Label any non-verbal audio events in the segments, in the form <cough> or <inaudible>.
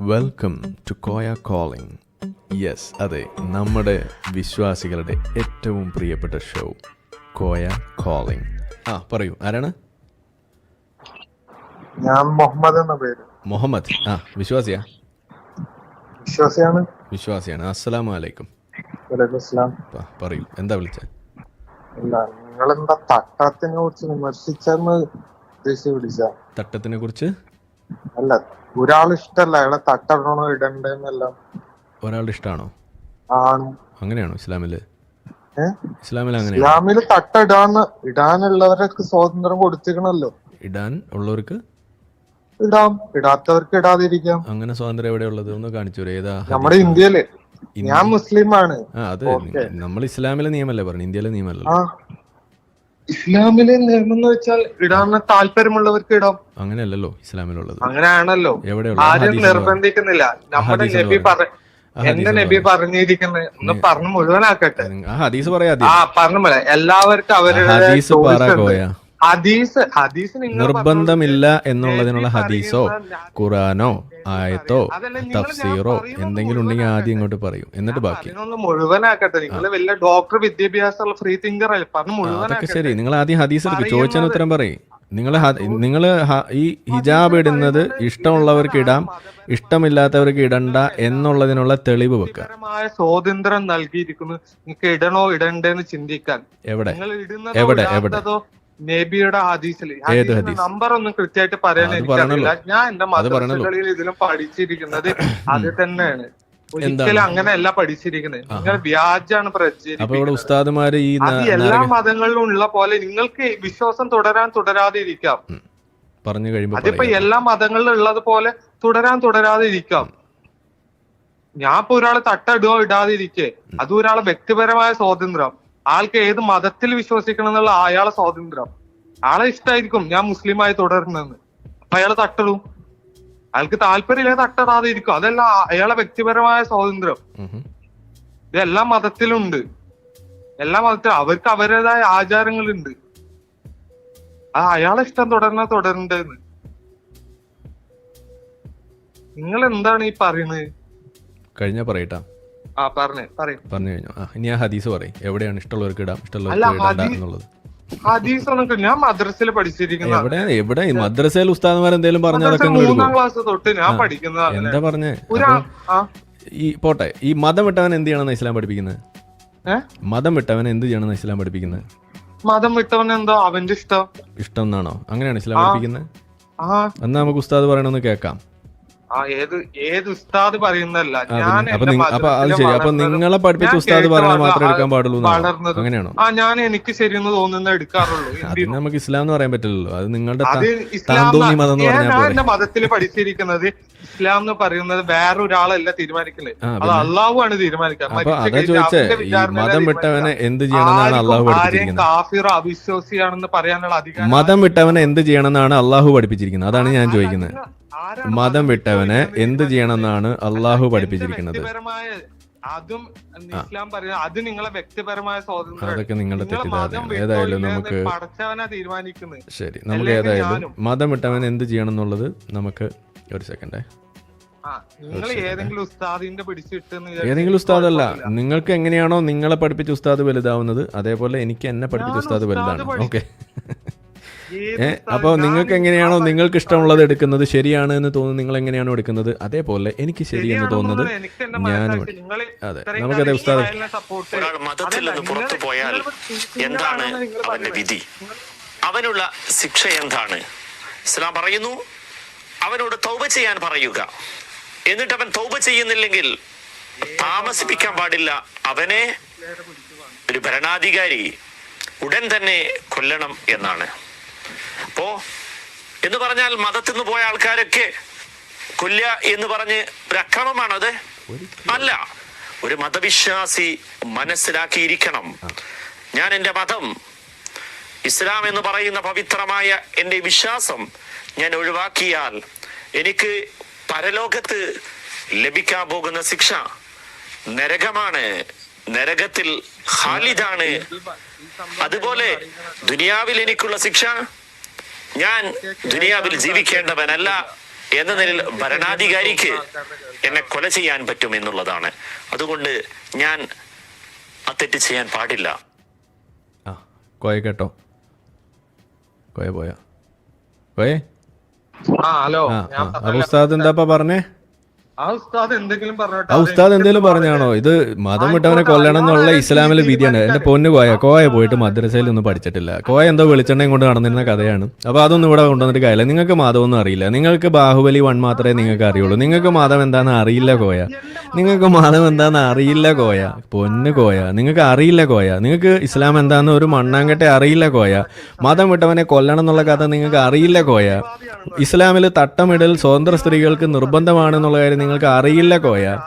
Welcome to Koya calling yes അതെ നമ്മുടെ വിശ്വാസികളുടെ ഏറ്റവും പ്രിയപ്പെട്ട ഷോ കോയ കോളിംഗ് ആ പറയൂ ആരാണ്? ഞാൻ മുഹമ്മദ് എന്ന പേര്. മുഹമ്മദ് ആ വിശ്വാസിയാ? വിശ്വാസിയാണ്. വിശ്വാസിയാണ് അസ്സലാമു അലൈക്കും പറയൂ എന്താ വിളിച്ച? നിങ്ങളെന്താ തട്ടത്തിനെ കുറിച്ച് വിമർശിച്ചെന്ന് ഉദ്ദേശിച്ച് വിളിച്ച തട്ടത്തിനെ കുറിച്ച്? അല്ല ഒരാൾ ഇഷ്ടല്ല അയാളെ തട്ടണോ ഇടണ്ടെന്നെല്ലാം. ഒരാളുടെ ഇഷ്ടമാണോ ആണ്. അങ്ങനെയാണോ ഇസ്ലാമിൽ? ഏ? ഇസ്ലാമിൽ തട്ട ഇസ്ലാമിൽ തട്ടിടാന്ന്. ഇടാനുള്ളവരൊക്കെ സ്വാതന്ത്ര്യം കൊടുത്തിരിക്കണല്ലോ. ഇടാൻ ഉള്ളവർക്ക്? ഇടാം. ഇടാത്തവർക്ക് ഇടാതിരിക്കാം. അങ്ങനെ സ്വാതന്ത്ര്യം എവിടെയുള്ളത് ഒന്ന് കാണിച്ചു ഏതാ നമ്മുടെ ഇന്ത്യയിലെ. ഞാൻ മുസ്ലിം ആണ്. അത് നമ്മൾ ഇസ്ലാമിലെ നിയമല്ലേ പറഞ്ഞു ഇന്ത്യയിലെ നിയമല്ലേ? ഇസ്ലാമിലെ നിയമം എന്ന് വെച്ചാൽ ഇടാൻ താല്പര്യമുള്ളവർക്ക് ഇടാം. അങ്ങനെയല്ലല്ലോ ഇസ്ലാമിലുള്ളത്. അങ്ങനെയാണല്ലോ. ആരും നിർബന്ധിക്കുന്നില്ല. നമ്മുടെ നബി പറ എന്റെ നബി പറഞ്ഞിരിക്കുന്നത് ഒന്ന് പറഞ്ഞു മുഴുവനാക്കട്ടെ. ഹദീസ് പറയാ ആ പറഞ്ഞു പോലെ എല്ലാവർക്കും അവരുടെ ഹദീസ് ഹദീസ് നിർബന്ധമില്ല എന്നുള്ളതിനുള്ള ഹദീസോ ഖുറാനോ ആയത്തോ തഫ്സീറോ എന്തെങ്കിലും ഉണ്ടെങ്കിൽ ആദ്യം ഇങ്ങോട്ട് പറയും. എന്നിട്ട് ബാക്കി. മുഴുവനാക്കട്ടെ. നിങ്ങൾ വലിയ ഡോക്ടർ വിദ്യാഭ്യാസമുള്ള ഫ്രീ തിങ്കർ അതൊക്കെ ശരി. നിങ്ങൾ ആദ്യം ഹദീസ് എടുക്കും. ചോദിച്ചാൽ ഉത്തരം പറയും. നിങ്ങൾ നിങ്ങൾ ഈ ഹിജാബ് ഇടുന്നത് ഇഷ്ടമുള്ളവർക്ക് ഇടാം ഇഷ്ടമില്ലാത്തവർക്ക് ഇടണ്ട എന്നുള്ളതിനുള്ള തെളിവ് വെക്കുക സ്വാതന്ത്ര്യം നൽകിയിരിക്കുന്നു. നിങ്ങൾക്ക് ഇടണോ ഇടണ്ടെന്ന് ചിന്തിക്കാൻ. എവിടെ? എവിടെ? എവിടെ? നബിയുടെ ഹദീസിൽ. നമ്പർ ഒന്നും കൃത്യമായിട്ട് പറയാൻ എനിക്കറിയില്ല. ഞാൻ എന്റെ മതങ്ങളിൽ മദ്രസകളിൽ ഇതിലും പഠിച്ചിരിക്കുന്നത് <coughs> അത് തന്നെയാണ്. ഒരിക്കലും? അങ്ങനെയല്ല പഠിച്ചിരിക്കുന്നത്. നിങ്ങൾ വ്യാജാണ് പ്രചരിപ്പിക്കുന്നത്. ഈ അത് എല്ലാ മതങ്ങളിലും ഉള്ള പോലെ നിങ്ങൾക്ക് വിശ്വാസം തുടരാൻ തുടരാതെ ഇരിക്കാം പറഞ്ഞു കഴിയുമ്പോൾ അതിപ്പോ. എല്ലാ മതങ്ങളിലും ഉള്ളത് പോലെ തുടരാൻ തുടരാതെ ഇരിക്കാം ഞാൻ ഇപ്പൊ ഒരാളെ തട്ടിടുകയോ ഇടാതെ ഇരിക്കേ അത് ഒരാളെ വ്യക്തിപരമായ സ്വാതന്ത്ര്യം. ആൾക്ക് ഏത് മതത്തിൽ വിശ്വസിക്കണം എന്നുള്ള അയാളെ സ്വാതന്ത്ര്യം. ആളെ ഇഷ്ടമായിരിക്കും ഞാൻ മുസ്ലിമായി തുടരുന്നെന്ന് അപ്പൊ അയാളെ തട്ടിടും അയാൾക്ക് താല്പര്യമില്ല തട്ടിടാതെ ഇരിക്കും അതല്ല അയാളെ വ്യക്തിപരമായ സ്വാതന്ത്ര്യം. ഇത് എല്ലാ മതത്തിലുണ്ട്. എല്ലാ മതത്തിലും അവർക്ക് അവരുടേതായ ആചാരങ്ങളുണ്ട്. ആ അയാളെ ഇഷ്ടം തുടരണ തുടരണ്ടെന്ന്. നിങ്ങൾ എന്താണ് ഈ പറയുന്നത് കഴിഞ്ഞ പറയട്ടാ. പറഞ്ഞേ പറയും. പറഞ്ഞു കഴിഞ്ഞു. ആ ഇനി ആ ഹദീസ് പറയും. എവിടെയാണ് ഇഷ്ടമുള്ളവർക്ക് ഇടാം? ഇഷ്ടമുള്ളവർക്ക് ഹദീസ്- എന്നുള്ളത്. ഹദീസ് ഒന്നും ഞാൻ മദ്രസയിൽ പഠിച്ചിരിക്കുന്ന എവിടെ എവിടെ? മദ്രസയിൽ ഉസ്താദുമാർ എന്തെങ്കിലും പറഞ്ഞ അതൊക്കെ മൂന്നാം ക്ലാസ് തൊട്ട് ഞാൻ പഠിക്കുന്ന എന്താ പറഞ്ഞേ? ആ. ഈ പോട്ടെ. ഈ മതം വിട്ടവൻ എന്ത് ചെയ്യണമെന്ന് ഇസ്ലാം പഠിപ്പിക്കുന്നത്? മതം വിട്ടവൻ എന്ത് ചെയ്യണമെന്ന് ഇസ്ലാം പഠിപ്പിക്കുന്നത്? മതം വിട്ടവൻ എന്തോ? അവന്റെ ഇഷ്ടം. ഇഷ്ടം എന്നാണോ? അങ്ങനെയാണ് ഇസ്ലാം പഠിപ്പിക്കുന്നത്? ആ. എന്നാ നമുക്ക് ഉസ്താദ് പറയണമെന്ന് കേൾക്കാം. ആ ഏത് ഏത് ഉസ്താദ് പറയുന്നല്ല ഞാൻ അപ്പൊ നിങ്ങളെ പഠിപ്പിച്ച ഉസ്താദ് പറഞ്ഞാൽ മാത്രമേ എടുക്കാൻ പാടുള്ളൂ? അങ്ങനെയാണോ? ആ ഞാൻ എനിക്ക് ശരിയെന്ന് തോന്നുന്ന എടുക്കാറുള്ളൂ. നമുക്ക് ഇസ്ലാം എന്ന് പറയാൻ പറ്റില്ലല്ലോ. അത് നിങ്ങളുടെ ഞാൻ എന്റെ മതത്തിൽ പഠിച്ചിരിക്കുന്നത് ഇസ്ലാം എന്ന് പറയുന്നത് വേറെ ഒരാളല്ല തീരുമാനിക്കുന്നത് അത്? അള്ളാഹു ആണ് വിചാരണയിലാ മതം വിട്ടവനെ എന്ത് ചെയ്യണമെന്നാണ് അള്ളാഹു കാഫിറോ അവിശ്വാസിയാണെന്ന് പറയാനുള്ള അധികാരം മതം വിട്ടവനെ എന്ത് ചെയ്യണമെന്നാണ് അള്ളാഹു പഠിപ്പിച്ചിരിക്കുന്നത്? അതാണ് ഞാൻ ചോദിക്കുന്നത്. മതം വിട്ടവനെ? എന്ത് ചെയ്യണമെന്നാണ് അള്ളാഹു പഠിപ്പിച്ചിരിക്കുന്നത്. അതും ഇസ്ലാം പറയുന്നത് അത് നിങ്ങളെ വ്യക്തിപരമായ സ്വാതന്ത്ര്യം അതൊക്കെ നിങ്ങളുടെ തെറ്റിദ്ധാരണ ഏതായാലും നമുക്ക് തീരുമാനിക്കുന്നത്. ശരി നമുക്ക് ഏതായാലും മതം വിട്ടവൻ എന്ത് ചെയ്യണം എന്നുള്ളത് നമുക്ക് ഒരു സെക്കൻഡ് ഏതെങ്കിലും ഉസ്താദ് അല്ല നിങ്ങൾക്ക് എങ്ങനെയാണോ നിങ്ങളെ പഠിപ്പിച്ച ഉസ്താദ് വലുതാവുന്നത് അതേപോലെ എനിക്ക് എന്നെ പഠിപ്പിച്ച ഉസ്താദ് വലുതാണ്. ഓക്കെ? അപ്പോൾ നിങ്ങൾക്ക് എങ്ങനെയാണോ നിങ്ങൾക്ക് ഇഷ്ടമുള്ളത് എടുക്കുന്നത് ശരിയാണ് എന്ന് തോന്നുന്നു നിങ്ങൾ എങ്ങനെയാണോ എടുക്കുന്നത് അതേപോലെ എനിക്ക് ശരിയെന്ന് എന്ന് തോന്നുന്നത് ഞാൻ അതെ നമുക്കതെ ഉസ്താദ്. മതത്തിൽ നിന്ന് പുറത്തു പോയാൽ എന്താണ് അവന്റെ. വിധി? അവനുള്ള ശിക്ഷ എന്താണ്? ഇസ്ലാം പറയുന്നു അവനോട് തൗബ ചെയ്യാൻ പറയുക. എന്നിട്ട് അവൻ തൗബ ചെയ്യുന്നില്ലെങ്കിൽ താമസിപ്പിക്കാൻ പാടില്ല. അവനെ ഒരു ഭരണാധികാരി ഉടൻ തന്നെ കൊല്ലണം എന്നാണ്. അപ്പോ എന്ന് പറഞ്ഞാൽ മതത്തിൽ നിന്ന് പോയ ആൾക്കാരൊക്കെ കൊല്ല എന്ന് പറഞ്ഞ് ഒരു അക്രമമാണത്? അല്ല. ഒരു മതവിശ്വാസി മനസ്സിലാക്കിയിരിക്കണം. ഞാൻ എന്റെ മതം ഇസ്ലാം എന്ന് പറയുന്ന പവിത്രമായ എന്റെ വിശ്വാസം ഞാൻ ഒഴിവാക്കിയാൽ എനിക്ക് പരലോകത്ത് ലഭിക്കാൻ പോകുന്ന ശിക്ഷ നരകമാണ്. നരകത്തിൽ ഖാലിദാണ്. അതുപോലെ ദുനിയാവിൽ എനിക്കുള്ള ശിക്ഷ ഞാൻ ദുനിയാവിൽ ജീവിക്കേണ്ടവനല്ല എന്ന നിലയിൽ ഭരണാധികാരിക്ക് എന്നെ കൊല ചെയ്യാൻ പറ്റും എന്നുള്ളതാണ്. അതുകൊണ്ട് ഞാൻ ആ തെറ്റ് ചെയ്യാൻ പാടില്ല. കോയ കേട്ടോ. കോയ പോയാ? കോയെ? ആ ഹലോ. ഉസ്താദ് എന്താപ്പാ പറഞ്ഞേ? ഉസ്താദ് എന്തെങ്കിലും പറഞ്ഞാണോ? ഇത് മതം വിട്ടവനെ കൊല്ലണം എന്നുള്ള ഇസ്ലാമിലെ വിധിയാണ്. എന്റെ പൊന്ന് കോയ കോയ പോയിട്ട് മദ്രസയിൽ ഒന്നും പഠിച്ചിട്ടില്ല. കോയ എന്തോ വെളിച്ചെണ്ണയും കൊണ്ട് നടന്നിരുന്ന കഥയാണ്. അപ്പൊ അതൊന്നും ഇവിടെ കൊണ്ടുവന്നിട്ട് കാര്യമില്ല. നിങ്ങൾക്ക് മതമൊന്നും അറിയില്ല. നിങ്ങൾക്ക് ബാഹുബലി വൺ മാത്രമേ നിങ്ങൾക്ക് അറിയുള്ളൂ. നിങ്ങൾക്ക് മതം എന്താണെന്ന് അറിയില്ല കോയ. നിങ്ങൾക്ക് മതം എന്താണെന്ന് അറിയില്ല കോയ. പൊന്ന് കോയ. നിങ്ങൾക്ക് അറിയില്ല കോയ. നിങ്ങൾക്ക് ഇസ്ലാം എന്താണെന്ന് ഒരു മണ്ണാങ്കട്ടെ അറിയില്ല കോയ. മതം വിട്ടവനെ കൊല്ലണം എന്നുള്ള കഥ നിങ്ങൾക്ക് അറിയില്ല കോയ. ഇസ്ലാമിൽ തട്ടമിടൽ സ്വതന്ത്ര സ്ത്രീകൾക്ക് നിർബന്ധമാണെന്നുള്ള കാര്യം നിങ്ങൾക്ക് അറിയില്ല കോയ.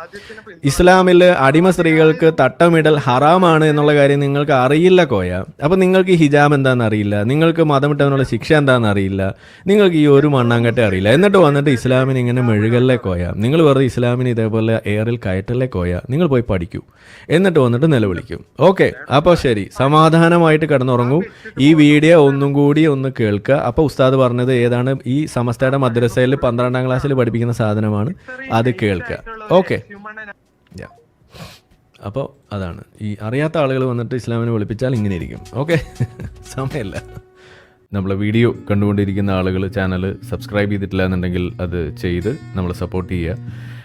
ഇസ്ലാമിൽ അടിമ സ്ത്രീകൾക്ക് തട്ടമിടൽ ഹറാമാണ് എന്നുള്ള കാര്യം നിങ്ങൾക്ക് അറിയില്ല കോയ. അപ്പം നിങ്ങൾക്ക് ഹിജാബ് എന്താണെന്ന് അറിയില്ല? നിങ്ങൾക്ക് മതം വിട്ടവനുള്ള ശിക്ഷ എന്താണെന്ന് അറിയില്ല? നിങ്ങൾക്ക് ഈ ഒരു മണ്ണാങ്കട്ടെ അറിയില്ല. എന്നിട്ട് വന്നിട്ട് ഇസ്ലാമിന് ഇങ്ങനെ മെഴുകല്ലേ കോയ? നിങ്ങൾ വെറുതെ ഇസ്ലാമിന് ഇതേപോലെ എയറിൽ കയറ്റല്ലേ കോയ? നിങ്ങൾ പോയി പഠിക്കൂ. എന്നിട്ട് വന്നിട്ട് നിലവിളിക്കും. ഓക്കെ അപ്പോൾ ശരി. സമാധാനമായിട്ട് കിടന്നുറങ്ങൂ. ഈ വീഡിയോ ഒന്നും കൂടി ഒന്ന് കേൾക്കുക. അപ്പോൾ ഉസ്താദ് പറഞ്ഞത് ഏതാണ്? ഈ സമസ്തയുടെ മദ്രസയിൽ പന്ത്രണ്ടാം ക്ലാസ്സിൽ പഠിപ്പിക്കുന്ന സാധനമാണ്. അത് കേൾക്കുക. ഓക്കെ അപ്പോൾ അതാണ്. ഈ അറിയാത്ത ആളുകൾ വന്നിട്ട് ഇസ്ലാമിനെ വിളിപ്പിച്ചാൽ ഇങ്ങനെ ഇരിക്കും. ഓക്കെ <laughs> സമയമല്ല. നമ്മളെ വീഡിയോ കണ്ടുകൊണ്ടിരിക്കുന്ന ആളുകൾ ചാനൽ സബ്സ്ക്രൈബ് ചെയ്തിട്ടില്ല എന്നുണ്ടെങ്കിൽ അത് ചെയ്ത് നമ്മളെ സപ്പോർട്ട് ചെയ്യുക.